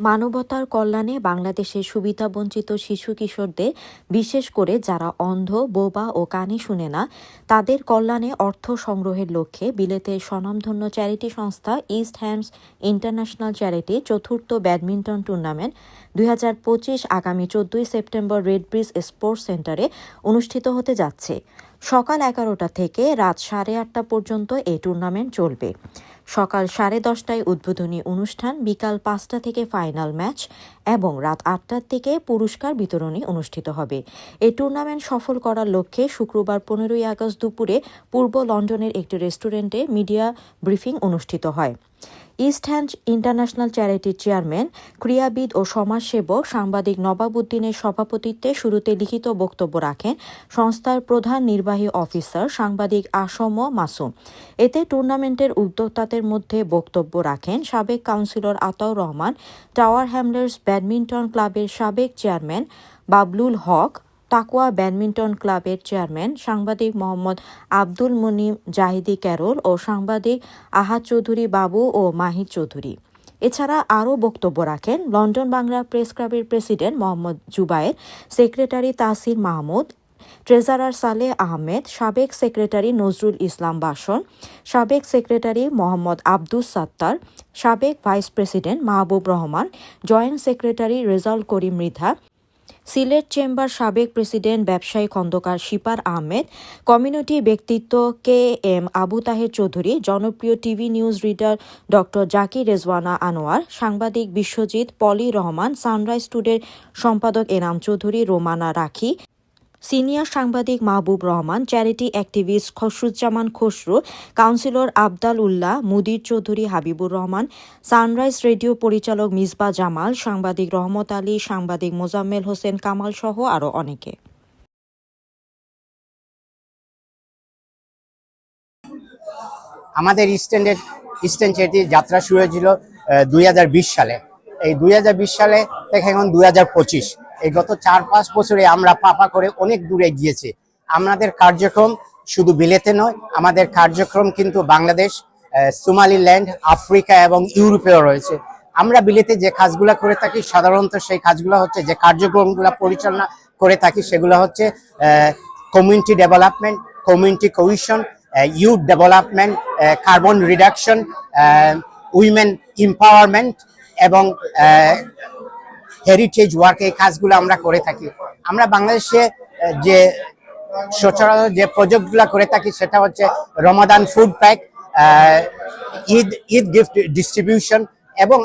মানবতার কল্যাণে বাংলাদেশের সুবিধাবঞ্চিত শিশু কিশোরদের, বিশেষ করে যারা অন্ধ, বোবা ও কানে শুনে না, তাদের কল্যাণে অর্থ সংগ্রহের লক্ষ্যে বিলেতের স্বনামধন্য চ্যারিটি সংস্থা ইস্ট হ্যান্ডস ইন্টারন্যাশনাল চ্যারিটি চতুর্থ ব্যাডমিন্টন টুর্নামেন্ট দুই হাজার পঁচিশ আগামী চোদ্দই সেপ্টেম্বর রেড ব্রিজ স্পোর্টস সেন্টারে অনুষ্ঠিত হতে যাচ্ছে। সকাল এগারোটা থেকে রাত সাড়ে আটটা পর্যন্ত এই টুর্নামেন্ট চলবে। সকাল সাড়ে দশটায় উদ্বোধনী অনুষ্ঠান, বিকাল পাঁচটা থেকে ফাইনাল ম্যাচ এবং রাত আটটার থেকে পুরস্কার বিতরণী অনুষ্ঠিত হবে। এই টুর্নামেন্ট সফল করার লক্ষ্যে শুক্রবার পনেরোই আগস্ট দুপুরে পূর্ব লন্ডনের একটি রেস্টুরেন্টে মিডিয়া ব্রিফিং অনুষ্ঠিত হয়। ইস্ট হ্যান্ড ইন্টারন্যাশনাল চ্যারিটির চেয়ারম্যান, ক্রীড়াবিদ ও সমাজসেবক সাংবাদিক নবাবুদ্দিনের সভাপতিত্বে শুরুতে লিখিত বক্তব্য রাখেন সংস্থার প্রধান নির্বাহী অফিসার সাংবাদিক আসম মাসুম। এতে টুর্নামেন্টের উদ্যোক্তাদের মধ্যে বক্তব্য রাখেন সাবেক councillor Ataur Rahman, Tower Hamlets badminton ক্লাবের সাবেক চেয়ারম্যান বাবলুল হক তাকুয়া ব্যাডমিন্টন ক্লাবের চেয়ারম্যান সাংবাদিক মোহাম্মদ আব্দুল মুনিম জাহিদি ক্যারল ও সাংবাদিক আহাদ চৌধুরী বাবু ও মাহিদ চৌধুরী। এছাড়া আরও বক্তব্য রাখেন লন্ডন বাংলা প্রেস ক্লাবের president Mohammad Zubair, secretary Tasir Mahmud, treasurer Saleh Ahmed, সাবেক সেক্রেটারি নজরুল ইসলাম বাসন, সাবেক সেক্রেটারি মোহাম্মদ আব্দুস সাত্তার, সাবেক vice president Mahbub Rahman, joint secretary Rezaul Karim Mridha Sylhet chamber সাবেক প্রেসিডেন্ট ব্যবসায়ী খন্দকার শিপার আহমেদ, কমিউনিটি ব্যক্তিত্ব কে এম আবু তাহের চৌধুরী, জনপ্রিয় TV news reader doctor Zakir Rezwana Anwar, সাংবাদিক Biswajit Poli Rahman, Sunrise টুডের সম্পাদক এনাম চৌধুরী, রোমানা রাখি সিনিয়র সাংবাদিক Mahbub Rahman, charity activist Khasruzzaman Khasru, councillor Abdal Ullah, Mudir Chowdhury Habibur Rahman, Sunrise radio পরিচালক মিসবা জামাল, সাংবাদিক রহমত আলী, সাংবাদিক মোজাম্মেল হোসেন কামাল সহ আরও অনেকে। আমাদের ইস্টার্নের ইস্টার্ন চ্যারিটির যাত্রা শুরু হয়েছিল দুই হাজার বিশ সালে। এই দুই হাজার বিশ সালে থেকে এখন দুই হাজার পঁচিশ। এই গত চার পাঁচ বছরে আমরা পাপা করে অনেক দূরে গিয়েছি। আমাদের কার্যক্রম শুধু বিলেতে নয়, আমাদের কার্যক্রম কিন্তু বাংলাদেশ সোমালিল্যান্ড, আফ্রিকা এবং ইউরোপেও রয়েছে। আমরা বিলেতে যে কাজগুলো করে থাকি, সাধারণত সেই কাজগুলো হচ্ছে যে কার্যক্রমগুলো পরিচালনা করে থাকি, সেগুলো হচ্ছে community development community cohesion youth development carbon reduction women empowerment এবং হেরিটেজ ওয়ার্ক এই কাজগুলো আমরা করে থাকি। আমরা বাংলাদেশে যে সচরাচর যে প্রজেক্টগুলো করে থাকি সেটা হচ্ছে Ramadan food pack Eid Eid gift distribution এবং